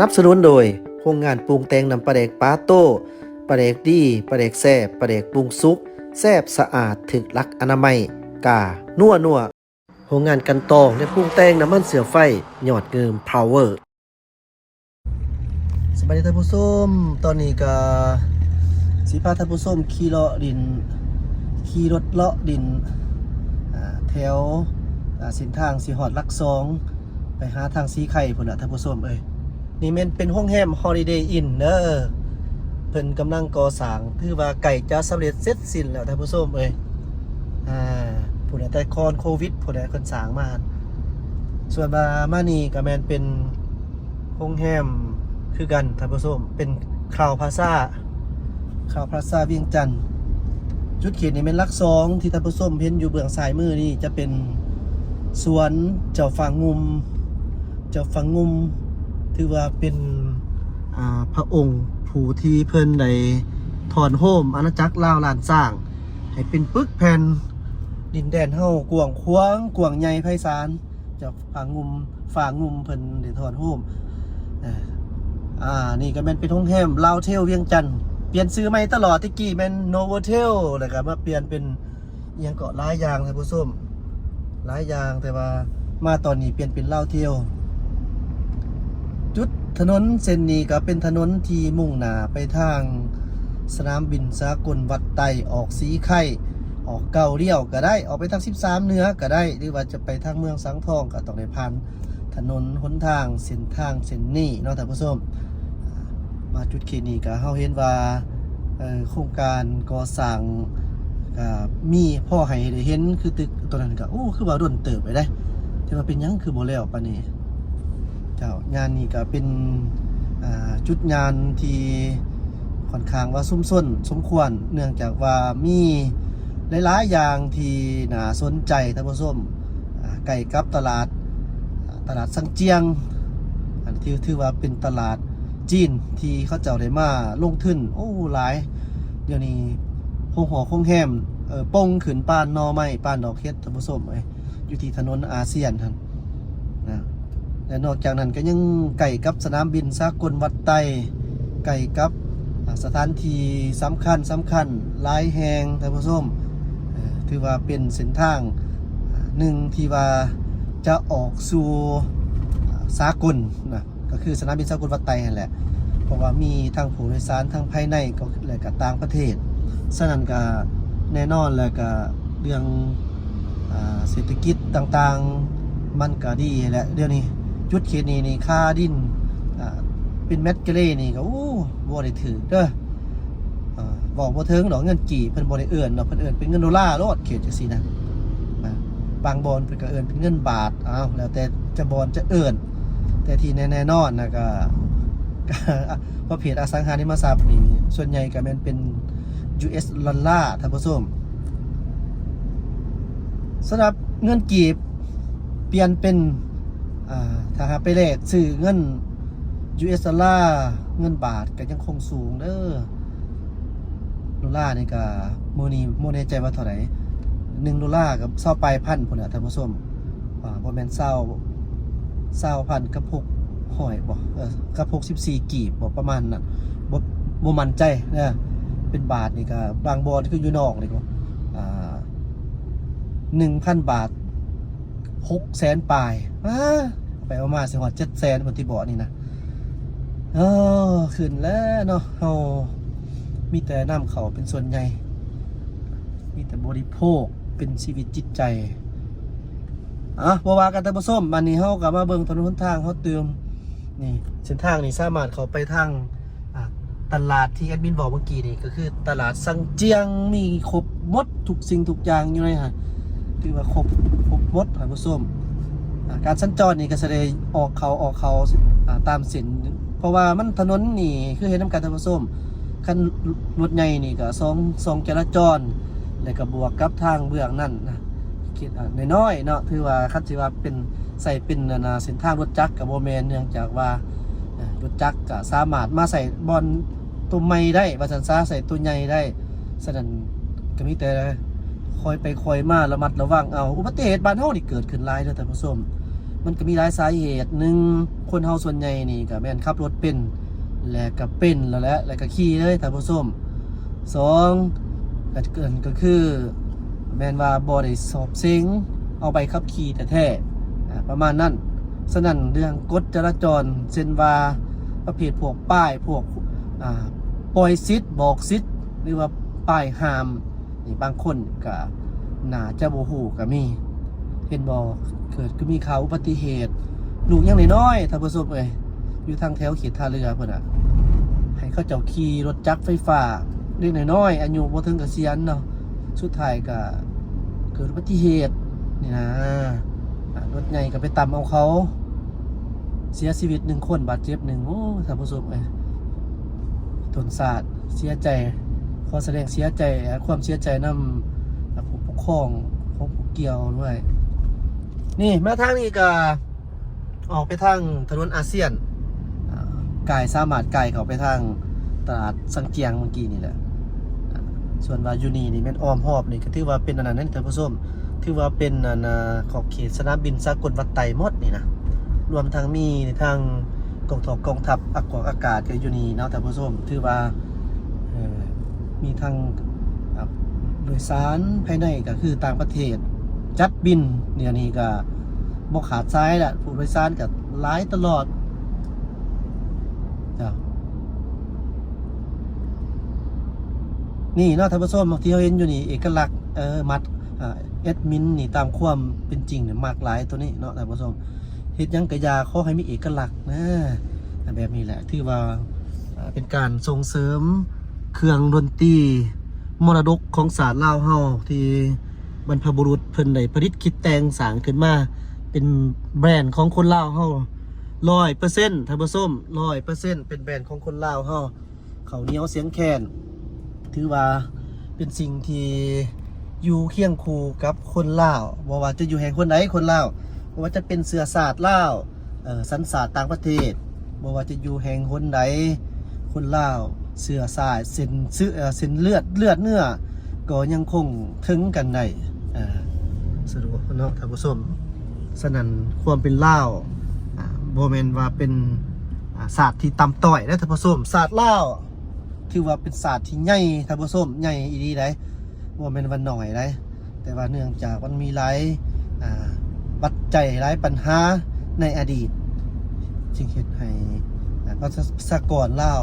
นับสนุนโดยโรงงานปรุงแต่งน้ำปลาแดกปาโต้ปลาแดกดีปลาแดกแซ่บปลาแดกปรุงสุกแซ่บสะอาดถึกลักอนามัย กา นัวนัวโรงงานกันตองและปรุงแต่งน้ำมันเสือไฟ หยอดเงิมพาวเวอร์สวัสดีท่านผู้ชมตอนนี้ก็สิพาท่านผู้ชมขี่เลาะดินขี่รถเลาะดินแถวเส้นทางสีหอดลักสอง ไปหาทางสีไข่พุ่นะท่านผู้ชมเอ้ย นี่แม่นเป็นห้องแฮม Holiday Inn เด้อเพิ่นกำลังก่อสร้างถือว่าไก่จะสำเร็จเสร็จสิ้นแล้วท่านผู้ชมเอ้ยอ่าพุ่นน่ะแต่คอนโควิดพุ่นน่ะเพิ่นสร้างมาส่วนมามานี่ก็แมนเป็นห้องแฮมคือกันท่านผู้ชมเป็นคราวพาซาคราวพาซาเวียงจันทน์จุดเขตนี่เป็นลักสองที่ท่านผู้ชมเห็นอยู่เบื้องซ้ายมือนี่จะเป็นสวนเจ้าฝังงุม เจ้าฝังงุม ถือว่าเป็นอ่าพระองค์ผู้ที่เพิ่นได้ถอนโฮมอาณาจักรลาวลานสร้าง ให้เป็นปึกแผ่นดินแดนเฮากวางขวางกวางใหญ่ไพศาลจ้าฝังงุมฝางงุมเพิ่นได้ถอนโฮมอ่านี่ก็แม่นเป็นห้องแฮมลาวเทลเวียงจันทน์เปลี่ยนซื้อใหม่ตลอดตะกี้แม่นโนโวเทลแล้วก็มาเปลี่ยนเป็นอิหยังเกาะหลายอย่างท่านผู้ชมหลายอย่างแต่ว่ามาตอนนี้เปลี่ยนเป็นลาวเทียว ถนนเส้นนี้ก็เป็นถนนที่มุ่งหน้าไปทางสนามบินสากลวัดไตออกสีไข่ ออกเก่าเลี้ยวก็ได้ออกไปทาง 13 เหนือก็ได้ หรือว่าจะไปทางเมืองสังทองก็ต้องได้ผ่านถนนหนทางเส้นทางเส้นนี้เนาะท่านผู้ชมมาจุดเขตนี้ก็เฮาเห็นว่าโครงการก่อสร้างก็มีพ่อให้ได้เห็นคือตึกตัวนั้นก็โอ้คือว่าโดนเติบไปได้ แต่ว่าเป็นยังคือบ่แล้วปานนี้ จ้างานนี้ก็เป็นจุดงานที่ค่อนข้างว่าซุ่มส้นสมควร เนื่องจากว่ามีหลายๆอย่างที่น่าสนใจท่านผู้ชมอ่กล้กับตลาดตลาดสังเจียง อันที่ถือว่าเป็นตลาดจีนที่เขาเจ้าได้มาลงทุนโอ้หลาย เดี๋ยวนี้คงหัวคงแฮมเออป้งขืนป้านนอไม้ป้านดอกเฮ็ดท่านผู้ชมเอ้ยอยู่ที่ถนนอาเซียนท่าน และนอกจากนั้นก็ยังไก่กับสนามบินสากลวัดไตไก่กับสถานที่สำคัญสำคัญหลายแหงท่านผู้ชมถือว่าเป็นเส้นทางหนึ่งที่ว่าจะออกสู่สากลนะก็คือสนามบินสากลวัดไตนั่นแหละเพราะว่ามีทางผู้โดยสารทางภายในก็และก็ต่างประเทศฉะนั้นก็แน่นอนแล้วก็เรื่องอเศรษฐกิจต่างๆ มันก็ดีแหละเดี๋ยวนี้ จุดเขตนี้นี่ค่าดินอ่าเป็นเม็ดเกเรนี่ก็โอ้บ่ได้ถือเด้ออ่าบอกบ่ถึงดอกเงินกี่เพิ่นบ่ได้เอื้อนดอกเพิ่นเอื้อนเป็นเงินดอลลาร์โลดเขตจังซี่นะอ่าบางบอนเพิ่นก็เอื้อนเป็นเงินบาทอ้าวแล้วแต่จะบอนจะเอื้อนแต่ที่แน่ๆนอนนะก็เพราะเพจอสังหาริมทรัพย์นี่ส่วนใหญ่ก็ม่นเป็น US ดอลลาร์ท่านผู้ชมสำหรับเงินกีบเปลี่ยนเป็นอ่า ถ้าหาไปแลกซื้อเงิน US ดอลลาร์เงินบาทก็ยังคงสูงเด้อดอลลาร์นี่ก็โมนีโมเนใจว่าเท่าไหร่หนึ่งดอลลาร์กับเศร้าปลายพันพุ่นน่ะท่านผู้ชมอ่าบ่แมนเศร้าเศร้าพันกับหกหอยบ่เออกับหกสิบสี่กีบบ่ประมาณนั้นบ่บ่มันใจเด้อเป็นบาทนี่ก็บางบอลคืออยู่นอกนี่ก็อ่าหนึ่งพันบาทหกแสนปลายอ้า ไปเอามาสิหอดเจ็ดแสนบนที่บอนี่นะเออขึ้นแล้วเนาะเฮามีแต่น้ำเขาเป็นส่วนใหญ่ มีแต่บริโภคเป็นชีวิตจิตใจอะบว่ากันแต่บส้มวันนี้เฮากลับมาเบิ่งถนนหนทางเฮาเติมนี่เส้นทางนี่สามารถเขาไปทางตลาดที่แอดมินบอกเมื่อกี้นี่ก็คือตลาดสังเจียงมีครบหมดทุกสิ่งทุกอย่างอยู่ในฮะคือว่าครบครบหมดท่านผู้ชม การสัญจรนี่ก็แสดงออกเขาออกเขาตามเส้นเพราะว่ามันถนนนี่คือเห็นน้ำการท่านผู้มคันรถใหญ่นี่ก็สองสองจราจรแล้วก็บวกกับทางเบื้องนั่นนะคิดน้อยๆเนาะถือว่าคันสิว่าเป็นใส่เป็นนานาเส้นทางรถจักรกับโบแมนเนื่องจากว่ารถจักรก็สามารถมาใส่บอลตัวใหม่ได้บาสันซาใส่ตัวใหญ่ได้ฉะนั้นก็มีแต่ คอยไปคอยมาระมัดระวังเอาอุบัติเหตุบ้านเฮานี่เกิดขึ้นหลายเด้อท่านผู้ชมมันก็มีหลายสาเหตุหนึ่งคนเฮาส่วนใหญ่นี่ก็แม่นขับรถเป็นและก็เป็นแล้วแหละและก็ขี่เลยท่านผู้ชมสองก็เกินก็คือแม่นว่าบ่ได้สอบเซ็งเอาใบขับขี่แต่แท้ประมาณนั้นฉะนั้นเรื่องกฎจราจรเช่นว่าประเภทพวกป้ายพวกปล่อยซิดบอกซิดหรือว่าป้ายห้าม นี่บางคนก็น่าจะบ่ฮู้ก็มี เห็นบ่เกิดก็มีเขาอุบัติเหตุลูกยังน้อยๆท่านผู้ชมเอ้ยอยู่ทางแถวเขตท่าเรือเพิ่อนอะให้เขาเจ้าขี่รถจักรไฟฟ้าเล็กน้อยๆอายุบ่ถึงเกษียณเนาะสุดท้ายก็เกิดอุบัติเหตุนี่นะรถใหญ่ก็ไปตำเอาเขาเสียชีวิตหนึ่งคนบาดเจ็บหนึ่งโอ้ท่านผู้ชมเอ้ยทนสาดเสียใจ ขอแสดงเสียใจความเสียใจนำผู้ปกครองของผู้เกี่ยวด้วย นี่มาทางนี้ก็ออกไปทางถนนอาเซียนกายสามารถกายเขาไปทางตลาดสังเกียงเมื่อกี้นี่แหละ ส่วนวายูนีนี่แม่นอ้อมหอบนี่ก็ถือว่าเป็นอันนั้นท่านผู้ชมถือว่าเป็นอันขอบเขตสนามบินสากลวัดไตมดนี่นะ รวมทั้งมีทางกองทัพกองทัพอากาศอากาศก็อยู่นี่เนาะท่านผู้ชมถือว่า มีทางโดยสารภายในก็คือต่างประเทศ จัดบินเนี่ยนี่ก็บกขาดซ้ายแหละผู้โดยสารกับร้ายตลอดนี่นาะท่านผู้ชมที่เราเห็นอยู่นี่เอกลักษณ์เออมัดอ่าเอดมินนี่ตามความเป็นจริงเนี่ยมากหลายตัวนี้เนาะท่านผู้ชมเฮ็ดยังกะยาข้อให้มีเอกลักษณ์นะแบบนี้แหละที่ว่าเป็นการส่งเสริม เครื่องดนตรีมรดกของศาสตร์ลาวเฮาที่บรรพบุรุษเพิ่นได้ผลิตคิดแต่งสร้างขึ้นมา เป็นแบรนด์ของคนลาวเฮาร้อยเปอร์เซ็นต์ท่านผู้มร้อยเปอร์เซ็นต์เป็นแบรนด์ของคนลาวเฮาเขาเหนียวเสียงแคนถือว่าเป็นสิ่งที่อยู่เคียงคู่กับคนลาวบ่ว่าจะอยู่แห่งคนไหนคนลาวบ่ว่าจะเป็นเสือศาสตร์ลาวสันศาสตร์ต่างประเทศบ่ว่าจะอยู่แห่งคนใดคนลาว เสือศาสตร์เส้นเสื้อเส้นเลือดเลือดเนื้อก็ยังคงถึงกันได้อ่าสรุปเนาะท่านผู้ชมสนั่นความเป็นเล่าอ่าโบแมนว่าเป็นศาสตร์ที่ต่ำต้อยนะท่านผู้ชมศาสตร์เล่าถือว่าเป็นศาสตร์ที่ใหญ่ท่านผู้ชมใหญ่อีดีได้โบแมนวันหน่อยได้แต่ว่าเนื่องจากมันมีหลายอ่าปัจจัยหลายปัญหาในอดีตจึงเฮ็ดให้อ่าประชากรล่า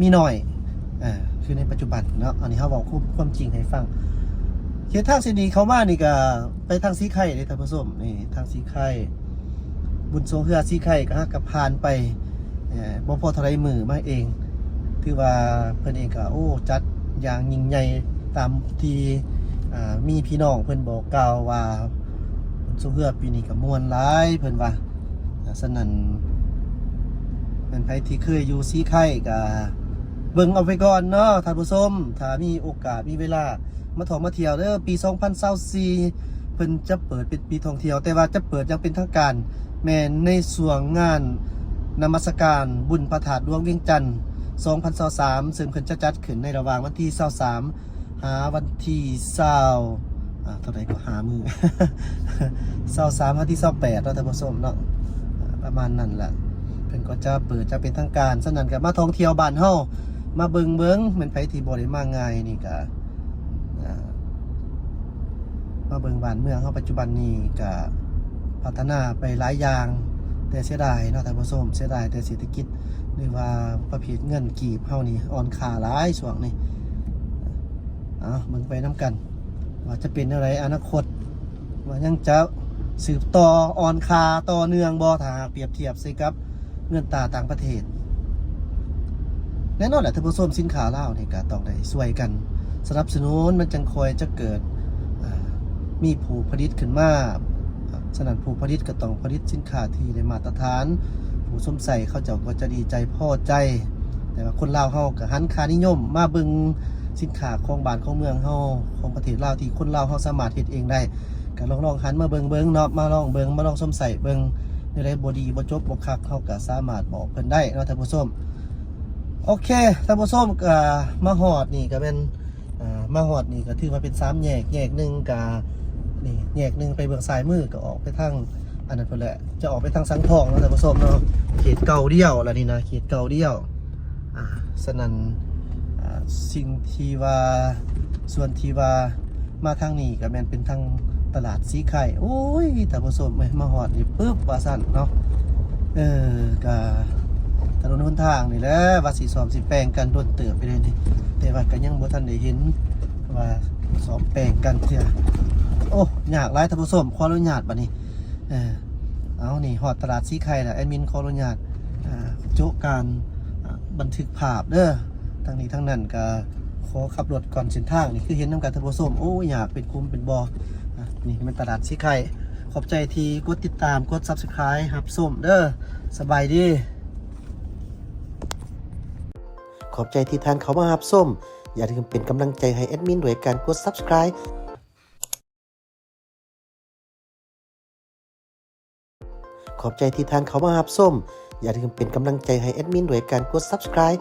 มีหน่อยอ่าคือในปัจจุบันเนาะอันนี้เขาบอกความจริงให้ฟังเขียนทางเสนีเขามานี่ก็ไปทางสีไข่เลยท่านผู้ชมนี่ทางสีไข่บุญทรงเฮือสีไข่ก็ฮักกับพานไปอ่อบ่พอท่าไรมือมาเองถือว่าเพิ่นเองก็โอ้จัดอย่างยิ่งใหญ่ตามที่อ่ามีพี่น้องเพิ่นบอกกล่าวว่าบุญทรงเฮือปีนี้ก็ม่วนหลายเพิ่นว่าอ่าฉะนั้นเป็นไผที่เคยอยู่สีไข่ก็ เบิ่งเอาไปก่อนเนาะท่านผู้ชมถ้ามีโอกาสมีเวลา มาท่องมาเที่ยวเด้อปี 2024เพิ่นจะเปิดเป็นปีท่องเที่ยว แต่ว่าจะเปิดยังเป็นทางการ แม่นในส่วนงานนมัสการบุญพระธาตุดวงเวียงจันทร์ 2023ซึ่งเพิ่นจะจัดขึ้นในระหว่างวันที่23หาวันที่20อ่าเท่าไหร่ก็หามือ23วันที่28เนาะท่านผู้ชมเนาะประมาณนั้นแหละเพิ่นก็จะเปิดจะเป็นทางการสนั่นกับมาท่องเที่ยวบ้านเฮา มาเบิงเบิงเหมือนไผที่บ่ได้มาง่ายนี่ก็อ่ามาเบิงบ้านเมืองเฮาปัจจุบันนี้ก็พัฒนาไปหลายอย่าง แต่เสียดายเนาะท่านผู้ชมเสียดายแต่เศรษฐกิจหรือว่าประเภทเงินกีบเฮานี่อ่อนค่าหลายช่วงนี้เอาเบิงไปนํกัน ว่าจะเป็นอะไรอนาคต ว่ายังจะสืบต่ออ่อนคาต่อเนื่องบ่ถ้าเปรียบเทียบใส่กับเงินตาต่างประเทศ แน่นอนแหละท่านผู้ชมสินค้าเลาวนี่ก็ต้องได้ช่วยกัน สนับสนุนมันจังคอยจะเกิดมีผู้ผลิตขึ้นมาอ่าฉะนั้นผู้ผลิตก็ต้องผลิตสินค้าที่ได้มาตรฐาน ผู้สวมใส่เขาเจ้าก็จะดีใจพอใจ แต่ว่าคนลาวเฮาก็หันคานิยม มาเบิ่งสินค้าของบ้านของเมืองเฮาของประเทศลาวที่คนลาวเฮาสามารถเฮ็ดเองได้ก็ลองลองๆหันมาเบิงเบิงเนาะมาลองเบิงมาลองสวมใส่เบิงในไรบดีบ่จบบ่คักเขาก็สามารถบอกเพิ่นได้เนาะท่านผู้ชม โอเคท่านผู้ชมก็มาฮอดนี่ก็เป็นมาฮอดนี่ก็ถือว่าเป็นสามแยกแยกหนึ่งก็นี่แยกหนึ่งไปเบื้องซ้ายมือก็ออกไปทางอันนั้นเพิ่นแหละจะออกไปทางสังทองนะท่านผู้ชมเนาะเขตเก่าเดียวแล้วนี่นะเขตเก่าเดียวอ่าฉะนั้นสิ่งที่ว่าส่วนที่ว่ามาทางนี้ก็แมนเป็นทางตลาดสีไข่โอ้ยท่านผู้ชมมาฮอดนี่ปึ๊บว่าซั่นเนาะเออก็ ถนนหนทางนี่แหละว่าสิซ่อมสิแปลงกันโดนเติบไปเลยนี่แต่ว่าก็ยังบ่ทันได้เห็นว่าซ่อมแปลงกันเทื่อโอ้ยากหลายท่านผู้ชมขออนุญาตบัดนี้เออเอานี่หอดตลาดซีไข่แหละแอดมินขออนุญาตอ่าโจะการบันทึกภาพเด้อทั้งนี้ทั้งนั้นก็ขอขับรถก่อนเส้นทางนี่คือเห็นน้ำกันท่านผู้มโอ้อยากเป็นคุ้มเป็นบอนี่เป็นตลาดซีไข่ขอบใจที่กดติดตามกด subscribe ครับส้มเด้อสบายดี ขอบใจที่ทานเขามาหับส้ม อย่าลืมเป็นกำลังใจให้แอดมินด้วยการกด subscribe ขอบใจที่ทานเขามาหับส้ม อย่าลืมเป็นกำลังใจให้แอดมินด้วยการกด subscribe